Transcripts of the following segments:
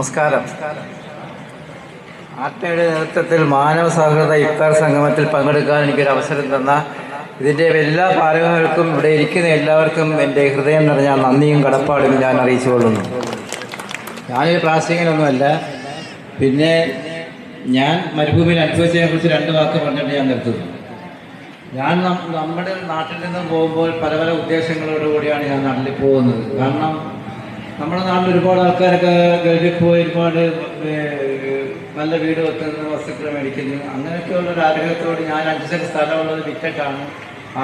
നമസ്കാരം. ആർട്ടയുടെ നേതൃത്വത്തിൽ മാനവ സൗഹൃദ ഇഫ്താർ സംഗമത്തിൽ പങ്കെടുക്കാൻ എനിക്കൊരു അവസരം തന്ന ഇതിന്റെ എല്ലാ പാലകർക്കും ഇവിടെ ഇരിക്കുന്ന എല്ലാവർക്കും എന്റെ ഹൃദയം നിറഞ്ഞ നന്ദിയും കടപ്പാടും ഞാൻ അറിയിച്ചു കൊള്ളുന്നു. ഞാനൊരു പ്രാസംഗികനൊന്നുമല്ല. പിന്നെ ഞാൻ മരുഭൂമിയിൽ അനുഭവിച്ചതിനെ കുറിച്ച് രണ്ട് വാക്ക് പറഞ്ഞിട്ട് ഞാൻ നിർത്തുന്നു. ഞാൻ നമ്മുടെ നാട്ടിൽ നിന്നും പോകുമ്പോൾ പല പല ഉദ്ദേശങ്ങളോടുകൂടിയാണ് ഞാൻ നാട്ടിൽ പോകുന്നത് കാരണം നമ്മുടെ നാട്ടിൽ ഒരുപാട് ആൾക്കാരൊക്കെ ഗൾഫിൽ പോയി ഒരുപാട് നല്ല വീട് വെക്കുന്നു വസ്തുക്കൾ മേടിക്കുന്നു. അങ്ങനെയൊക്കെയുള്ള ഒരു ആഗ്രഹത്തോട് ഞാൻ അഞ്ച് സെന്റ് സ്ഥലമുള്ളത് വിറ്റിട്ടാണ്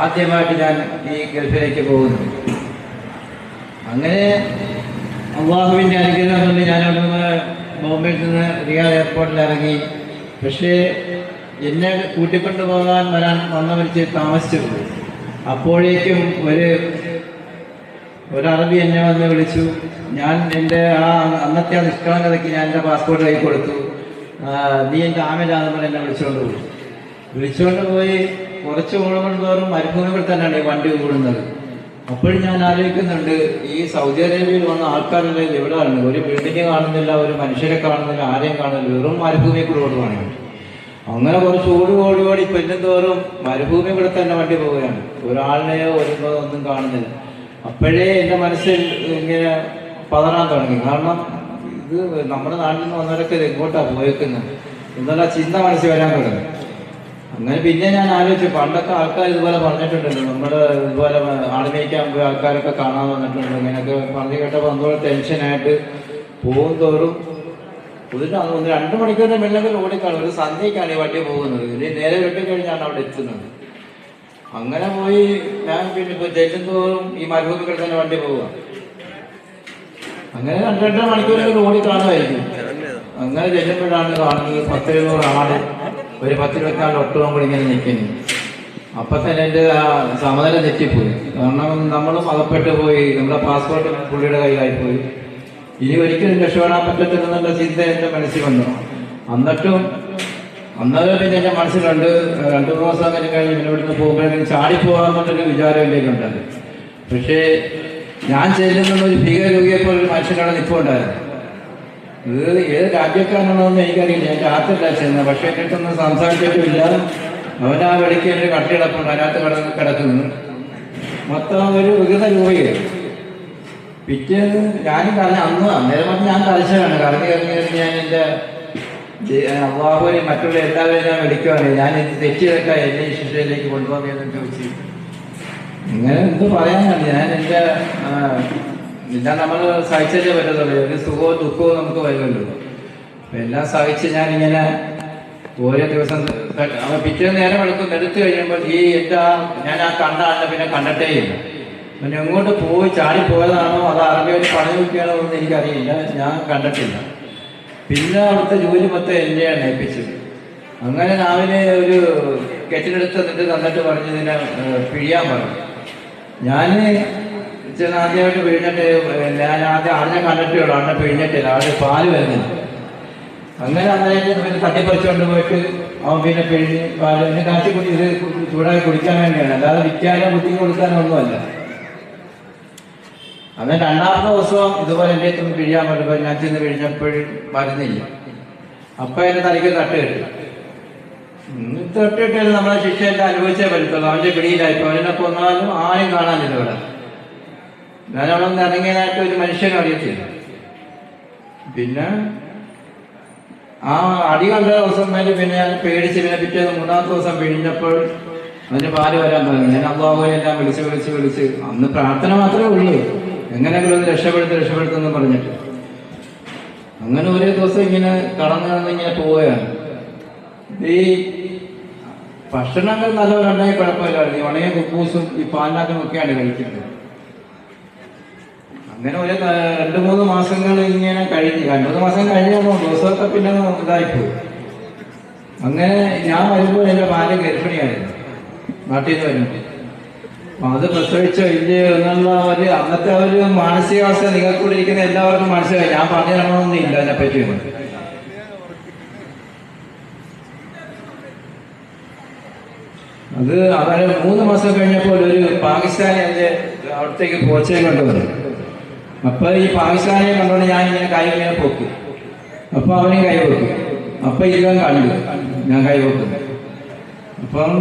ആദ്യമായിട്ട് ഞാൻ ഈ ഗൾഫിലേക്ക് പോകുന്നത്. അങ്ങനെ അള്ളാഹുവിന്റെ അനുഗ്രഹം കൊണ്ട് ഞാൻ അവിടുന്ന് ബോംബെയിൽ നിന്ന് റിയാദ് എയർപോർട്ടിൽ ഇറങ്ങി. പക്ഷേ എന്നെ കൂട്ടിക്കൊണ്ടു പോകാൻ വരാൻ വന്നവരിച്ച് താമസിച്ചു അപ്പോഴേക്കും ഒരു ഒരു അറബി എന്നെ വന്ന് വിളിച്ചു. ഞാൻ എന്റെ ആ അന്നത്തെ ആ നിഷ്കളങ്കതയ്ക്ക് ഞാൻ എന്റെ പാസ്പോർട്ട് കൈ കൊടുത്തു. നീ എന്റെ ആമിലാന്ന് പറഞ്ഞ് എന്നെ വിളിച്ചുകൊണ്ട് പോയി. വിളിച്ചുകൊണ്ട് പോയി കുറച്ച് ഓണങ്ങൾ തോറും മരുഭൂമികൾ തന്നെയാണ് ഈ വണ്ടി കൂടുന്നത് അപ്പോഴും ഞാൻ ആലോചിക്കുന്നുണ്ട് ഈ സൗദി അറേബ്യയിൽ വന്ന ആൾക്കാരുടെ എവിടെയാണ് ഒരു ബിൽഡിങ് കാണുന്നില്ല ഒരു മനുഷ്യരെ കാണുന്നില്ല ആരെയും കാണുന്നില്ല. വെറും മരുഭൂമി കൂടെ ഓടുവാണ് ഈ വണ്ടി. അങ്ങനെ കുറച്ച് ഓടി ഓടി ഓടി പെല്ലും തോറും മരുഭൂമി കൂടെ തന്നെ വണ്ടി പോവുകയാണ്. ഒരാളിനെയോ ഒരു ഒന്നും കാണുന്നില്ല. അപ്പോഴേ എന്റെ മനസ്സിൽ ഇങ്ങനെ പതറാൻ തുടങ്ങി. കാരണം ഇത് നമ്മുടെ നാട്ടിൽ നിന്ന് വന്നവരൊക്കെ ഇത് എങ്ങോട്ടാണ് പോയേക്കുന്നത് എന്നുള്ള ചിന്ത മനസ്സിൽ വരാൻ തുടങ്ങി. അങ്ങനെ പിന്നെ ഞാൻ ആലോചിച്ചു പണ്ടൊക്കെ ആൾക്കാർ ഇതുപോലെ പറഞ്ഞിട്ടുണ്ടല്ലോ. നമ്മുടെ ഇതുപോലെ ആളുമേക്കാൻ പോയി ആൾക്കാരൊക്കെ കാണാൻ വന്നിട്ടുണ്ട് ഇങ്ങനെയൊക്കെ പറഞ്ഞു കേട്ടപ്പോൾ എന്തോളം ടെൻഷനായിട്ട് പോകും തോറും ഒരു ഒന്ന് രണ്ട് മണിക്കൂറിന് മുന്നെങ്കിൽ ഓടിക്കാണ് ഒരു സന്ധ്യക്കാണ് ഈ വണ്ടി പോകുന്നത്. ഇനി നേരെ വെട്ടിക്കഴിഞ്ഞാണ് അവിടെ എത്തുന്നത്. അങ്ങനെ പോയി ഞാൻ പിന്നെ ഇപ്പൊ ജയിലും തോറും ഈ മരുഭൂമികൾ തന്നെ വണ്ടി പോവുക. അങ്ങനെ രണ്ട് രണ്ടര മണിക്കൂറുകൾ ഓടി കാണുമായിരിക്കും. അങ്ങനെ ചെല്ലുമ്പോഴാണ് കാണുന്നത്. പത്ത് എഴുന്നൂറ് ആട് ഒരു പത്ത് ഇരുപത്തിനാല് ഒട്ടവും കൂടി ഇങ്ങനെ നിൽക്കുന്നു. അപ്പം തന്നെ എന്റെ ആ സമനില തെറ്റിപ്പോയി. കാരണം നമ്മളും അകപ്പെട്ട് പോയി. നമ്മുടെ പാസ്പോർട്ട് പുള്ളിയുടെ കയ്യിലായി പോയി ഇനി ഒരിക്കലും രക്ഷപ്പെടാൻ പറ്റത്തില്ലെന്നുള്ള ചിന്ത എന്റെ മനസ്സിൽ വന്നു. എന്നിട്ടും അന്നേരം പിന്നെ എന്റെ മനസ്സിലുണ്ട് രണ്ടു മൂന്ന് ദിവസം കഴിഞ്ഞ് കഴിഞ്ഞ് പിന്നെ ഇവിടുന്ന് പോകുമ്പോഴേക്കും ചാടിപ്പോകാമെന്നുള്ളൊരു വിചാരം ഉണ്ടായിരുന്നു. പക്ഷേ ഞാൻ ചെല്ലുന്ന ഒരു ഭീകരരോഗിയെ പോലെ ഒരു മനുഷ്യനാണ് നിൽപ്പുണ്ടായിരുന്നു ഇത് ഏത് രാജ്യക്കാരനാണെന്ന് എനിക്കറിയില്ല. ഞാൻ ആത്തില്ല ചെന്ന് പക്ഷേ എന്നിട്ടൊന്നും സംസാരിച്ചിട്ടില്ല അവൻ ആ വെളിക്ക് എന്റെ കട്ടിയിടപ്പുണ്ട് അതിനകത്ത് കിടന്ന് കിടക്കുന്നു. മൊത്തം ഒരു വികൃത രൂപയാണ് പിറ്റേന്ന് ഞാനും കരഞ്ഞ അന്ന് അന്നേരം പറഞ്ഞ് ഞാൻ കരച്ചതാണ്. കറങ്ങി കറങ്ങി ഞാൻ എന്റെ അള്ളാഹുവിനെ മറ്റുള്ള എല്ലാവരെയും ഞാൻ വിളിക്കുവാണ് ഞാൻ ഇത് തെറ്റ് ചെയ്തൊക്കെ. എന്നെ ഈ ശിക്ഷയിലേക്ക് കൊണ്ടുപോകുന്നതെന്ന് ചോദിച്ചു. ഇങ്ങനെ എന്ത് പറയാനാണ്? ഞാൻ എന്റെ ആ, എല്ലാം നമ്മൾ സഹിച്ചേ പറ്റത്തുള്ളൂ. ഒരു സുഖവും ദുഃഖവും നമുക്ക് വരുമല്ലോ അപ്പൊ എല്ലാം സഹിച്ച് ഞാനിങ്ങനെ ഓരോ ദിവസം അവ പിറ്റേ നേരം എടുക്കും. എടുത്തു കഴിയുമ്പോൾ ഈ എന്റെ ആ ഞാൻ ആ കണ്ട ആളിനെ പിന്നെ കണ്ടിട്ടേ ഇല്ല. പിന്നെ എങ്ങോട്ട് പോയി ചാടി പോയതാണോ അത് അറബിയിൽ പണി നോക്കിയാണോ എന്ന് എനിക്കറിയില്ല. ഞാൻ കണ്ടിട്ടില്ല. പിന്നെ അവിടുത്തെ ജോലി മൊത്തം എന്നെയാണ് ഏൽപ്പിച്ചത്. അങ്ങനെ രാവിലെ ഒരു കെറ്റിലെടുത്ത് എന്നിട്ട് തന്നിട്ട് പറഞ്ഞതിനെ പിഴിയാൻ പറഞ്ഞു. ഞാൻ ചെന്ന് ആദ്യമായിട്ട് പിഴിഞ്ഞിട്ട് ഞാൻ ആദ്യം ആടിനെ കണ്ടിട്ടേ ഉള്ളൂ. ആടിനെ പിഴിഞ്ഞിട്ടില്ല ആട് പാൽ വരുന്നില്ല. അങ്ങനെ അന്നേരം പിന്നെ തട്ടിപ്പറിച്ചുകൊണ്ട് പോയിട്ട് അവൻ പിന്നെ പിഴിഞ്ഞ് പാൽ പിന്നെ കാച്ചി കുടി ഇത് ചൂടായി കുടിക്കാൻ വേണ്ടിയാണ്. അല്ലാതെ വിൽക്കാനോ കുട്ടിക്ക് കൊടുക്കാനോ ഒന്നുമല്ല അന്ന് രണ്ടാമത്തെ ദിവസം ഇതുപോലെ എന്റെ അടുത്ത് പിഴിയാൻ പറ്റുമ്പോൾ ഞാൻ ചെന്ന് പിഴിഞ്ഞപ്പോഴും മരുന്നില്ല അപ്പം എന്റെ തലയ്ക്ക് തട്ട് കിട്ടും. തൊട്ടിട്ട് നമ്മളെ ശിക്ഷയെല്ലാം അനുഭവിച്ചേ പറ്റത്തുള്ളൂ. അവന്റെ പിടിയിലായിപ്പോ അവനെ കൊന്നാലും ആരും കാണാനില്ല ഇവിടെ. ഞാൻ അവിടെ നിന്ന് ഇറങ്ങിയതായിട്ട് ഒരു മനുഷ്യനും അറിയത്തില്ല പിന്നെ ആ അടി കണ്ട ദിവസം മേലെ പിന്നെ ഞാൻ പേടിച്ച് പിന്നെ പിറ്റേന്ന് മൂന്നാമത്തെ ദിവസം പിഴിഞ്ഞപ്പോൾ അതിന് പാൽ വരാൻ തുടങ്ങി. ഞാൻ അമ്മാവുകയെല്ലാം വിളിച്ച് വിളിച്ച് വിളിച്ച് അന്ന് പ്രാർത്ഥന മാത്രമേ ഉള്ളൂ. എങ്ങനെയെങ്കിലും ഒന്ന് രക്ഷപ്പെടുത്തി രക്ഷപ്പെടുത്തെന്ന് പറഞ്ഞിട്ട്. അങ്ങനെ ഒരേ ദിവസം ഇങ്ങനെ കടന്നു കടന്ന് ഇങ്ങനെ പോവുകയാണ്. ഈ ഭക്ഷണങ്ങൾ നല്ലവരുണ്ടെങ്കിൽ കുഴപ്പമില്ലായിരുന്നു ഈ ഉണയും കുപ്പൂസും ഈ പാലാക്കും ഒക്കെയാണ് കഴിക്കുന്നത്. അങ്ങനെ ഒരു രണ്ടു മൂന്ന് മാസങ്ങൾ ഇങ്ങനെ കഴിഞ്ഞ് രണ്ട് മൂന്ന് മാസം കഴിഞ്ഞപ്പോൾ ദിവസമൊക്കെ പിന്നെ ഇതായിപ്പോയി. അങ്ങനെ ഞാൻ വരുമ്പോൾ എന്റെ ഭാര്യ ഗർഭിണിയായിരുന്നു. നാട്ടിൽ നിന്ന് വരുമ്പോൾ. അത് പ്രസവിച്ച വലിയ എന്നുള്ള അന്നത്തെ ഒരു മാനസികാവസ്ഥ നിങ്ങൾക്കൂടെ ഇരിക്കുന്ന എല്ലാവർക്കും മനസ്സിലായി. ഞാൻ പറഞ്ഞു തരണമെന്നൊന്നും ഇല്ല അതിനെപ്പറ്റി ഒന്നും. അത് അതായത് മൂന്ന് മാസം കഴിഞ്ഞപ്പോൾ ഒരു പാകിസ്ഥാനി എന്റെ അവിടത്തേക്ക് പോച്ചേ കൊണ്ടുവന്നു. അപ്പൊ ഈ പാകിസ്ഥാനിയെ കണ്ടുകൊണ്ട് ഞാൻ ഇങ്ങനെ കൈ ഇങ്ങനെ പൊക്കി. അപ്പൊ കൈ പൊക്കും. അപ്പൊ ഇവൻ കണ്ടു. ഞാൻ കൈ പൊക്കും അപ്പം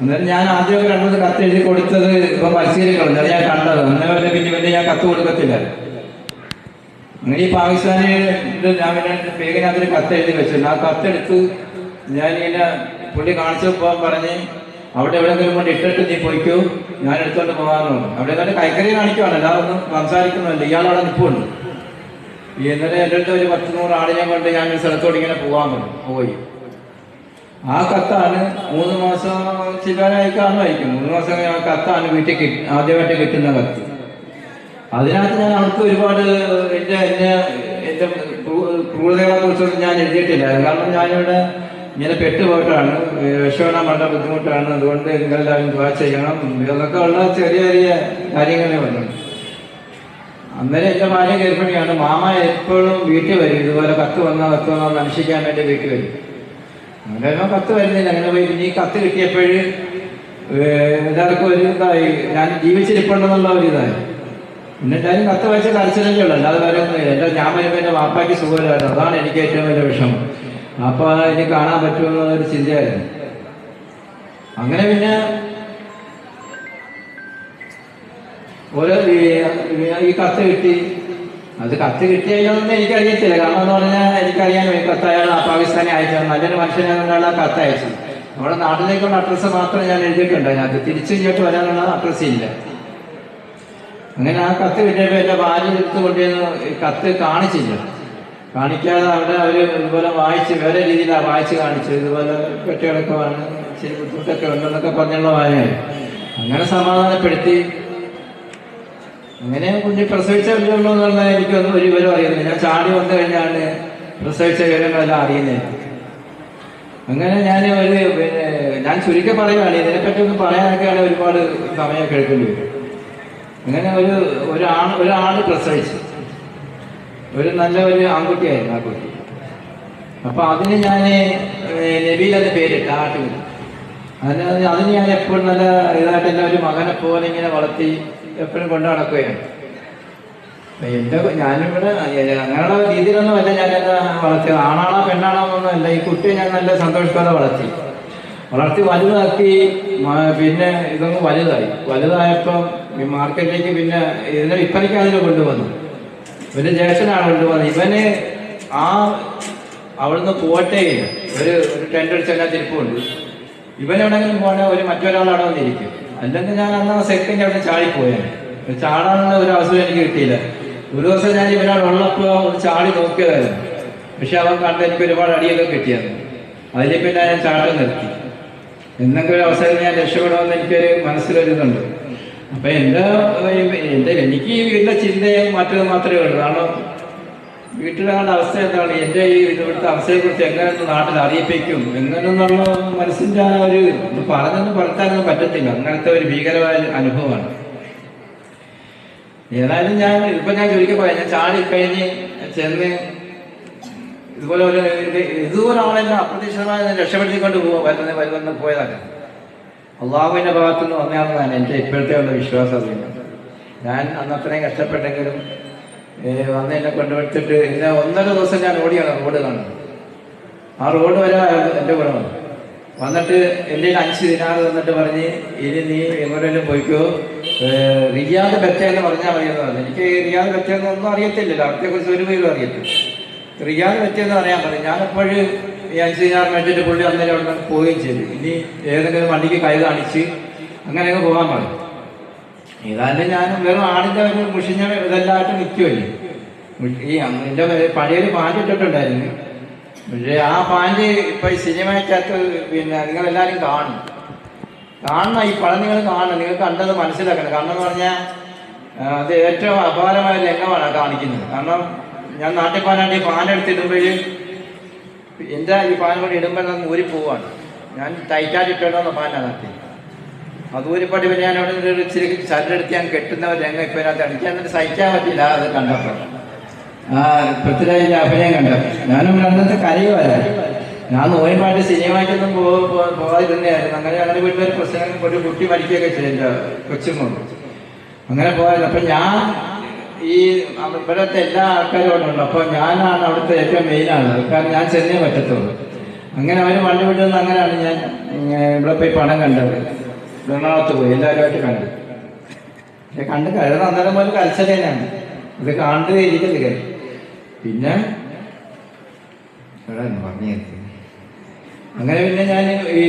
അന്നേരം ഞാൻ ആദ്യം കണ്ടത് കത്ത് എഴുതി കൊടുത്തത് ഇപ്പൊ പരിശീലിക്കണം അത് ഞാൻ കണ്ടത്. അന്നേരം പിന്നെ പിന്നെ ഞാൻ കത്ത് കൊടുക്കത്തില്ല. അങ്ങനെ ഈ പാകിസ്ഥാനി ഞാൻ പിന്നെ പേഗിനകത്തൊരു കത്ത് എഴുതി വെച്ചിട്ടുണ്ട്. ആ കത്തെടുത്ത് ഞാൻ ഇങ്ങനെ പുള്ളി കാണിച്ചപ്പോൾ പറഞ്ഞ് അവിടെ എവിടെയെങ്കിലും കൊണ്ട് ഇട്ടിട്ട് നീ പോയിക്കോ. ഞാൻ എടുത്തോണ്ട് പോകാമെന്ന് പറഞ്ഞു അവിടെ എന്നിട്ട് കൈക്കറി കാണിക്കുവാണ്. എല്ലാവരും സംസാരിക്കുന്നുണ്ട്. ഇയാളവിടെ നിൽപ്പുണ്ട്. എന്നിട്ട് എന്റെ അടുത്ത് ഒരു പത്ത് നൂറ് ആടിനെ കൊണ്ട് ഞാൻ ഒരു സ്ഥലത്തോട് ഇങ്ങനെ പോകാൻ പറഞ്ഞു. പോയി. ആ കത്താണ് മൂന്ന് മാസം ചില്ലാനായി കാണുമായിരിക്കും. മൂന്ന് മാസം ആ കത്താണ് വീട്ടിൽ കിട്ടി ആദ്യമായിട്ട് കിട്ടുന്ന കത്ത്. അതിനകത്ത് ഞാൻ അവർക്ക് ഒരുപാട് എന്റെ എന്നെ എന്റെ ക്രൂരതകളെ കുറിച്ചൊന്നും ഞാൻ എഴുതിയിട്ടില്ല. കാരണം ഞാനിവിടെ ഇങ്ങനെ പെട്ടുപോയിട്ടാണ്. വിഷമണം വളരെ ബുദ്ധിമുട്ടാണ്. അതുകൊണ്ട് നിങ്ങളെല്ലാവരും ദ്വാ ചെയ്യണം. ഇതൊക്കെ ഉള്ള ചെറിയ ചെറിയ കാര്യങ്ങളെ വരുന്നുണ്ട് അന്നേരം എന്റെ ഭാര്യ ഗർഭിണിയാണ്. മാമ എപ്പോഴും വീട്ടിൽ വരും. ഇതുപോലെ കത്ത് വന്നാൽ കത്ത് വന്നാൽ മനുഷ്യക്കാൻ വേണ്ടി വീട്ടിൽ വരും. അങ്ങനെ കത്ത് വരുന്നില്ല. അങ്ങനെ പോയി ഈ കത്ത് കിട്ടിയപ്പോഴ് എല്ലാവർക്കും ഒരു ഇതായി. ഞാൻ ജീവിച്ചിരിപ്പുണ്ടെന്നുള്ള ഒരു ഇതായി. എല്ലാവരും കത്ത് വായിച്ച കരച്ചിലല്ലേ ഉള്ളൂ. അല്ലാതെ വേറെ ഒന്നുമില്ല എന്റെ ഞാൻ വരുമ്പോൾ എന്റെ വാപ്പായ്ക്ക് സുഖമില്ലായിരുന്നു. അതാണ് എനിക്ക് ഏറ്റവും വലിയ വിഷമം. വാപ്പ ഇനി കാണാൻ പറ്റുമെന്നൊരു ചിന്തയായിരുന്നു. അങ്ങനെ പിന്നെ ഓരോ ഈ കത്ത് കിട്ടി. അത് കത്ത് കിട്ടിയതൊന്നും എനിക്കറിയത്തില്ല. കാരണം എന്ന് പറഞ്ഞാൽ എനിക്കറിയാൻ ഈ കത്ത് അയാൾ പാകിസ്ഥാനി അയച്ചത് നല്ലൊരു മനുഷ്യനാണ് കത്ത് അയച്ചത് നമ്മുടെ നാട്ടിലേക്കുള്ള അഡ്രസ്സ് മാത്രം ഞാൻ എഴുതിയിട്ടുണ്ട്. അതിനകത്ത് തിരിച്ചു ഇങ്ങോട്ട് വരാനുള്ള അഡ്രസ്സ് ഇല്ല. അങ്ങനെ ആ കത്ത് കിട്ടിയപ്പോൾ എന്റെ ഭാര്യ എടുത്ത് കൊണ്ടുവന്ന് കത്ത് കാണിച്ചില്ല. കാണിക്കാതെ അവിടെ അവർ ഇതുപോലെ വായിച്ച് വേറെ രീതിയിലാണ് വായിച്ച് കാണിച്ചത്. ഇതുപോലെ കെട്ടിടക്കമാണ് ഇച്ചിരി ബുദ്ധിമുട്ടൊക്കെ ഉണ്ടെന്നൊക്കെ പറഞ്ഞുള്ള വായനയായി അങ്ങനെ സമാധാനപ്പെടുത്തി. അങ്ങനെ കുഞ്ഞ് പ്രസവിച്ച വിവരങ്ങളെന്ന് പറഞ്ഞാൽ എനിക്കൊന്നും ഒരു വിവരം അറിയുന്നില്ല. ഞാൻ ചാടി വന്നു കഴിഞ്ഞാണ് പ്രസവിച്ച വിവരങ്ങളെല്ലാം അറിയുന്നത് അങ്ങനെ ഞാൻ ഒരു പിന്നെ ഞാൻ ചുരുക്കി പറയുകയാണ് ഇതിനെപ്പറ്റി ഒന്ന് പറയാനൊക്കെയാണ് ഒരുപാട് സമയമൊക്കെ എടുക്കേണ്ടി വരും. അങ്ങനെ ഒരു ഒരാണ് പ്രസവിച്ചു. ഒരു നല്ല ഒരു ആൺകുട്ടിയായിരുന്നു ആ കുട്ടി. അപ്പൊ അതിന് ഞാൻ നബീൽ പേര് പേരിട്ട് ആട്ടിൽ അതിന് അതിന് ഞാൻ എപ്പോഴും നല്ല ഇതായിട്ട് എന്റെ ഒരു മകനെ പോലെ ഇങ്ങനെ വളർത്തി എപ്പോഴും കൊണ്ടു നടക്കുകയാണ്. എന്റെ ഞാനിവിടെ അങ്ങനെയുള്ള രീതിയിലൊന്നും അല്ല എന്നെ വളർത്തിയത്. ആണാണോ പെണ്ണാണോ എന്നൊന്നും അല്ല. ഈ കുട്ടിയെ ഞാൻ നല്ല സന്തോഷത്തോടെ വളർത്തി. വളർത്തി വലുതാക്കി പിന്നെ ഇതൊന്ന് വലുതായി. വലുതായപ്പം ഈ മാർക്കറ്റിലേക്ക് പിന്നെ ഇതിനെ വിൽപ്പനയ്ക്ക് അതിനെ കൊണ്ടുവന്നു. ഇവന്റെ ജ്യേഷ്ഠനാണ് കൊണ്ടുവന്നത്. ഇവന് ആ അവിടുന്ന് പോട്ടേ ഒരു ഒരു ടെന്റ് അടിച്ച് അതിനകത്ത് എവിടെയെങ്കിലും പോകണേ ഒരു മറ്റൊരാൾ അവിടെ വന്നിരിക്കും. അല്ലെങ്കിൽ ഞാൻ അന്ന് ആ സെക്കൻഡ് അവിടെ ചാടിപ്പോയാണ് ചാടാനുള്ള ഒരു അവസരം എനിക്ക് കിട്ടിയില്ല. ഒരു ദിവസം ഞാൻ ഇവനോട് ഉള്ളപ്പോൾ ഒന്ന് ചാടി നോക്കിയതായിരുന്നു. പക്ഷെ അവൻ കണ്ട് എനിക്ക് ഒരുപാട് അടിയൊക്കെ കിട്ടിയായിരുന്നു. അതിൽ പിന്നെ ഞാൻ ചാട്ടം നിർത്തി. എന്തെങ്കിലും അവസരം ഞാൻ രക്ഷപ്പെടുമെന്ന് എനിക്കൊരു മനസ്സിലൊരിതുണ്ട്. അപ്പൊ എന്റെ എന്റെ എനിക്ക് വീട്ടിലെ ചിന്തയും മറ്റത് മാത്രമേ ഉള്ളൂ. കാരണം വീട്ടിലാളുടെ അവസ്ഥ എന്താണ്? എന്റെ ഈ ഇവിടുത്തെ അവസ്ഥയെക്കുറിച്ച് എങ്ങനെ ഒന്ന് നാട്ടിൽ അറിയിപ്പിക്കും. എങ്ങനെയെന്നുള്ള മനസ്സിന്റെ ആ ഒരു പറഞ്ഞൊന്നും പറത്താനൊന്നും പറ്റത്തില്ല. അങ്ങനത്തെ ഒരു ഭീകരമായ അനുഭവമാണ്. ഏതായാലും ഞാൻ ഇപ്പൊ ഞാൻ ചുരുക്കി പോയാൽ ഞാൻ ചാടി കഴിഞ്ഞ് ചെന്ന് ഇതുപോലെ ഒരു ഇത് ഇതുപോലെ ആളെല്ലാം അപ്രതീക്ഷിതമായി രക്ഷപ്പെടുത്തിക്കൊണ്ട് പോകും വരുന്ന വരുന്ന പോയതാണ്. അള്ളാഹുവിന്റെ ഭാഗത്തുനിന്ന് വന്നതാണെന്നാണ് എന്റെ ഇപ്പോഴത്തെ ഉള്ള വിശ്വാസം. ഞാൻ അന്നത്രയും കഷ്ടപ്പെട്ടെങ്കിലും വന്ന് എന്നെ കൊണ്ടുവിട്ടിട്ട് എന്നെ ഒന്നര ദിവസം ഞാൻ ഓടിയാണ് റോഡ് കാണുന്നത് ആ റോഡ് വരെ എന്റെ കൂടെ വന്നു. വന്നിട്ട് എന്റെ അഞ്ച് ദിനാറ് തന്നിട്ട് പറഞ്ഞ് ഇനി നീ എങ്ങോട്ടെങ്കിലും പോയിക്കോ. റിയാദ് ബറ്റ എന്ന് പറഞ്ഞാൽ അറിയുന്നതാണ് എനിക്ക് റിയാദ് ബറ്റ എന്നൊന്നും അറിയത്തില്ലല്ലോ അവിടത്തെ കുറിച്ച് ഒരു പേരും അറിയത്തില്ല. റിയാദ് ബറ്റ എന്ന് പറയാൻ പറഞ്ഞു. ഞാനപ്പോഴും ഈ അഞ്ച് ദിനാറ് മേടിച്ചിട്ട് പുള്ളി അന്നേരം അവിടെ പോവുകയും ചെയ്തു. ഇനി ഏതെങ്കിലും വണ്ടിക്ക് കൈ കാണിച്ച് അങ്ങനെയൊക്കെ പോകാൻ പറഞ്ഞു. ഏതായാലും ഞാൻ വെറും ആടിന്റെ ഒരു മുഷിഞ്ഞ ഇതെല്ലാമായിട്ട് നിൽക്കുമല്ലേ ഈ എന്റെ പഴയൊരു പാന്റ് ഇട്ടിട്ടുണ്ടായിരുന്നു. പക്ഷേ ആ പാന്റ് ഇപ്പൊ സിനിമയ്ക്കകത്ത് പിന്നെ നിങ്ങളെല്ലാവരും കാണും. കാണണം ഈ പടം നിങ്ങൾ കാണണം. നിങ്ങൾ കണ്ടത് മനസ്സിലാക്കണം. കാരണം എന്ന് പറഞ്ഞാൽ അത് ഏറ്റവും അപാരമായ ആ കാണിക്കുന്നത്. കാരണം ഞാൻ നാട്ടിൽ പാനാണ്ട് ഈ പാൻ എടുത്തിടുമ്പോൾ എന്റെ ഈ പാൻ കൊണ്ട് ഇടുമ്പോൾ ഊരി പോവാണ് ഞാൻ ടൈറ്റായിട്ട് ഇട്ടിടണമെന്ന് പാനാണ് അത് ഊരിപ്പട്ടി പിന്നെ ഞാൻ അവിടെ ഒരു ഇച്ചിരി ചരടെടുത്ത് ഞാൻ കെട്ടുന്ന ഒരു രംഗം ഇപ്പം അതിനകത്ത് എനിക്ക് എന്നിട്ട് സഹിക്കാൻ പറ്റില്ല അത് കണ്ടപ്പോൾ ആ പൃഥ്വിരാജിന്റെ അഭിനയം കണ്ടപ്പോൾ ഞാനും അന്നത്തെ കരയുമായിരുന്നു ഞാൻ നോയമ്പായിട്ട് സിനിമയ്ക്കൊന്നും പോ പോ- പോകാതിരുന്നതായിരുന്നു. അങ്ങനെ ഞങ്ങളുടെ വീട്ടിലൊരു പ്രശ്നം ഒരു കുട്ടി മരിക്കുകയൊക്കെ ചെയ്യുന്ന കൊച്ചും കൊണ്ട് അങ്ങനെ പോകാറില്ല അപ്പം ഞാൻ ഈ ഇവിടുത്തെ എല്ലാ ആൾക്കാരും അവിടെ ഉണ്ട്. അപ്പോൾ ഞാനാണ് അവിടുത്തെ ഏറ്റവും മെയിനാണ് കാരണം ഞാൻ ചെന്നേ പറ്റത്തുള്ളൂ. അങ്ങനെ അവർ വണ്ടി വിട്ടുന്ന അങ്ങനെയാണ് ഞാൻ ഇവിടെ പോയി പണം കണ്ടത്. എറണാകുളത്ത് പോയി. എല്ലാവരുമായിട്ട് കണ്ടു. പക്ഷെ കണ്ട് കഴുത അന്നേരം പോലും കൽച്ചൽ തന്നെയാണ്. ഇത് കാണുന്നത് ഇരിക്കത്തില്ല. കാര്യം. പിന്നെ എവിടെ പറഞ്ഞു അങ്ങനെ പിന്നെ ഞാൻ ഈ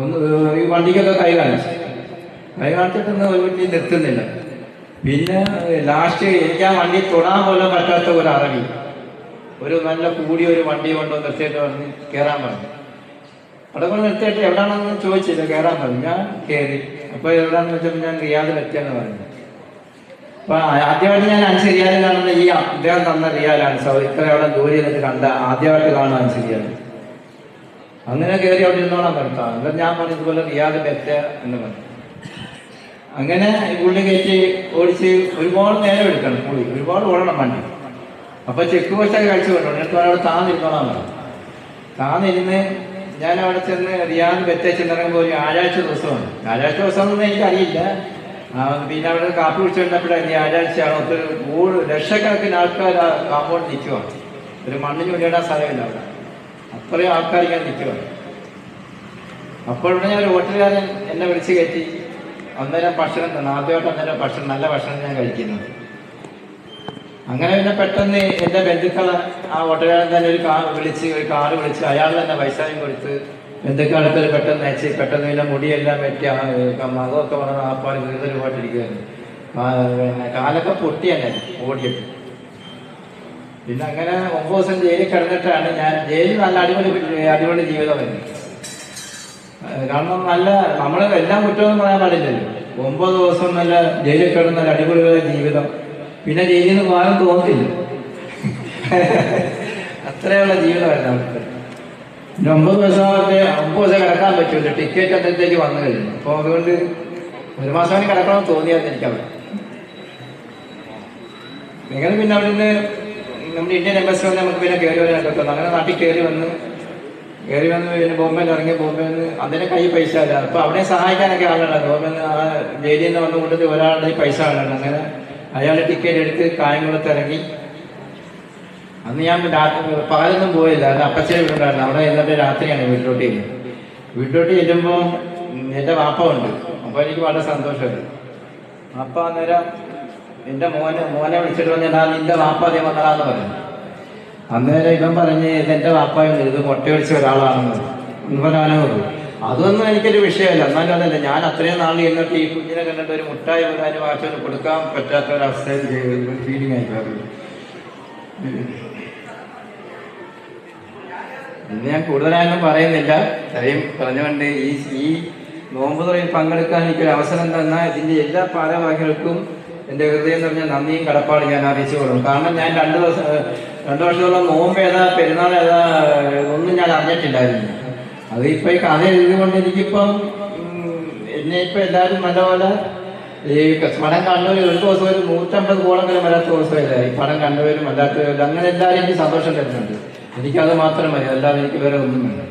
ഒന്ന് ഈ വണ്ടിക്കൊക്കെ കൈ കാണിച്ചു. കൈ കാണിച്ചിട്ടൊന്നും ഒരു വണ്ടി നിർത്തുന്നില്ല. പിന്നെ ലാസ്റ്റ് എനിക്ക് ആ വണ്ടി തൊടാൻ പോലും പറ്റാത്ത ഒരു അറബി ഒരു നല്ല കൂടിയ ഒരു വണ്ടി കൊണ്ട് നിർത്തിയിട്ട് പറഞ്ഞ് കയറാൻ പറഞ്ഞു. അവിടെ കൊണ്ട് നിർത്തിയിട്ട് എവിടെയാണെന്ന് ചോദിച്ചില്ല കയറാൻ പറഞ്ഞു. ഞാൻ കയറി അപ്പോൾ എവിടെയാണെന്ന് വെച്ചപ്പോൾ ഞാൻ റിയാദിൽ എത്തിയെന്ന് പറഞ്ഞു. അപ്പൊ ആദ്യമായിട്ട് ഞാൻ അഞ്ച് റിയാലിൽ കാണുന്ന ഈ അദ്ദേഹം തന്ന റിയാലാണ്. ഇത്ര അവിടെ ജോലി ചെയ്തിട്ട് കണ്ട ആദ്യമായിട്ട് കാണുന്ന അഞ്ച് റിയാൽ അങ്ങനെ കയറി അവിടെ ഇരുന്നോളാൻ പറഞ്ഞു എന്നിട്ട് ഞാൻ പറഞ്ഞു ഇതുപോലെ റിയാദ് എത്തുക എന്ന് പറഞ്ഞു. അങ്ങനെ പുള്ളി കയറ്റി ഓടിച്ച് ഒരുപാട് നേരം എടുക്കണം പുള്ളി. ഒരുപാട് ഓടണം വണ്ടി. അപ്പൊ ചെക്ക് പോസ്റ്റൊക്കെ കഴിച്ചു കൊണ്ടു എന്നിട്ട് അവിടെ താന്നിരുന്നോളാൻ പറഞ്ഞു. താന്നിരുന്ന് ഞാൻ അവിടെ ചെന്ന് റിയാദ് വെറ്റ ചെന്നിറങ്ങുമ്പോൾ ഒരു ആഴാഴ്ച ദിവസമാണ്. ആഴാഴ്ച ദിവസം എനിക്കറിയില്ല. പിന്നെ അവിടെ കാപ്പി കുടിച്ചു കണ്ടപ്പോഴാണ് ഈ വ്യാഴാഴ്ചയാണ് ഒത്തിരി കൂടുതൽ ലക്ഷക്കണക്കിന് ആൾക്കാർ ആ കാമ്പൗണ്ട് നിൽക്കുവാണ്. ഒരു മണ്ണിന് വേണ്ടിയിടാൻ സ്ഥലമില്ല അവിടെ. അത്രയും ആൾക്കാർ ഇങ്ങനെ നിൽക്കുവാണ്. അപ്പോഴും ഞാൻ ഒരു ഹോട്ടലുകാരൻ എന്നെ വിളിച്ച് കയറ്റി. അന്നേരം ഭക്ഷണം ആദ്യമായിട്ട് അന്നേരം ഭക്ഷണം നല്ല ഭക്ഷണം ഞാൻ കഴിക്കുന്നത് അങ്ങനെ പിന്നെ പെട്ടെന്ന് എന്റെ ബന്ധുക്കൾ ആ ഓട്ടോകാരൻ തന്നെ ഒരു കാർ വിളിച്ച് ഒരു കാറ് വിളിച്ച് അയാൾ തന്നെ പൈസയും കൊടുത്ത് ബന്ധുക്കളടുത്ത് പെട്ടെന്ന് അയച്ച് പെട്ടെന്ന് പിന്നെ മുടിയെല്ലാം വെട്ടി ഏ, മകമൊക്കെ ആ പാട് വീതൊരു പിന്നെ കാലൊക്കെ പൊട്ടി തന്നെ ഓടിയിട്ട്. പിന്നെ അങ്ങനെ ഒമ്പത് ദിവസം ജയിലിൽ കിടന്നിട്ടാണ് ഞാൻ ജയിലിൽ നല്ല അടിപൊളി അടിപൊളി ജീവിതമായിരുന്നു കാരണം നല്ല നമ്മൾ എല്ലാം കുറ്റമൊന്നും പറയാൻ പാടില്ലല്ലോ. ഒമ്പത് ദിവസം നല്ല ജയിലിൽ കിടന്ന അടിപൊളിയായ ജീവിതം. പിന്നെ ജയിലിൽ നിന്ന് പോകാൻ തോന്നില്ല. അത്രയുള്ള ജീവിതമായിരുന്നു അവർക്ക്. പിന്നെ ഒമ്പത് ദിവസമൊക്കെ ഒമ്പത് ദിവസം കിടക്കാൻ പറ്റുമല്ലോ ടിക്കറ്റ് അന്നത്തേക്ക് വന്നു കഴിഞ്ഞു. അപ്പോൾ അതുകൊണ്ട് ഒരു മാസം കൂടി കിടക്കണമെന്ന് തോന്നിയായിരുന്നു എനിക്കവിടെ നിങ്ങൾ പിന്നെ അവിടെ നിന്ന് നമ്മുടെ ഇന്ത്യൻ എംബസി വന്ന് നമുക്ക് പിന്നെ കയറി തോന്നുന്നു അങ്ങനെ നാട്ടിൽ കയറി വന്ന് കയറി വന്ന് പിന്നെ ബോംബെയിൽ ഇറങ്ങി ബോംബെയിൽ നിന്ന് അതിന്റെ കൈ പൈസ ഇല്ല. അപ്പൊ അവിടെ സഹായിക്കാനൊക്കെ ആളുകളാണ്. ബോംബെയിൽ നിന്ന് ജയിലിൽ നിന്ന് വന്ന് കൊണ്ടിട്ട് ഒരാളുടെ പൈസ ആളുണ്ട് അങ്ങനെ അയാൾ ടിക്കറ്റ് എടുത്ത് കായംകുളത്ത് ഇറങ്ങി. അന്ന് ഞാൻ രാത്രി പകലൊന്നും പോയില്ല. അത് അപ്പച്ചനെ വീടുണ്ടായിരുന്നു. അവിടെ എന്നിട്ട് രാത്രിയാണ് വീട്ടിലോട്ട് ചെല്ലുന്നത്. വീട്ടിലോട്ട് ചെല്ലുമ്പോൾ എന്റെ വാപ്പ ഉണ്ട്. അപ്പോൾ എനിക്ക് വളരെ സന്തോഷമുണ്ട്. വാപ്പ അന്നേരം എന്റെ മോനെ മോനെ വിളിച്ചിട്ട് പറഞ്ഞാൽ നിന്റെ വാപ്പ അതേ വന്നതാന്ന് പറഞ്ഞു. അന്നേരം ഇവൻ പറഞ്ഞ് ഇതെന്റെ വാപ്പ ഇത് മുട്ടയടിച്ച ഒരാളാണെന്ന്. ഇവനാനോ അതൊന്നും എനിക്കൊരു വിഷയമല്ല. എന്നാലും അതല്ല ഞാൻ അത്രയും നാൾ എന്നിട്ട് ഈ കുഞ്ഞിനെ കണ്ടിട്ട് ഒരു മുട്ടായി ഒരു വാച്ചൊന്നും കൊടുക്കാൻ പറ്റാത്ത ഒരു അവസ്ഥയിൽ ഫീലിംഗ് ആയിക്കാറുണ്ട് ഇന്ന് ഞാൻ കൂടുതലായൊന്നും പറയുന്നില്ല. ഇത്രയും പറഞ്ഞുകൊണ്ട് ഈ ഈ നോമ്പ് തുറയിൽ പങ്കെടുക്കാൻ എനിക്കൊരു അവസരം തന്ന ഇതിന്റെ എല്ലാ പാരവാഹികൾക്കും എന്റെ ഹൃദയം നിറഞ്ഞ നന്ദിയും കടപ്പാട് ഞാൻ അറിയിച്ചു കൊടുക്കും. കാരണം ഞാൻ രണ്ട് ദിവസം രണ്ടു വർഷത്തോളം നോമ്പ് ഏതാ പെരുന്നാൾ ഏതാ ഒന്നും ഞാൻ അറിഞ്ഞിട്ടില്ലായിരുന്നു. അത് ഇപ്പൊ ഈ കഥ എഴുതിക്കൊണ്ട് എനിക്കിപ്പം എന്നെ ഇപ്പൊ എല്ലാവരും നല്ലപോലെ ഈ പടം കണ്ടവർ ഒരു ദിവസം ഒരു നൂറ്റമ്പത് കോളെങ്കിലും വരാത്ത ദിവസമില്ല? ഈ പടം കണ്ടവരും അല്ലാത്തവരും അങ്ങനെ എല്ലാവരും എനിക്ക് സന്തോഷം തരുന്നുണ്ട്. എനിക്കത് മാത്രം മതി അല്ലാതെ എനിക്ക് വേറെ ഒന്നും വേണ്ട.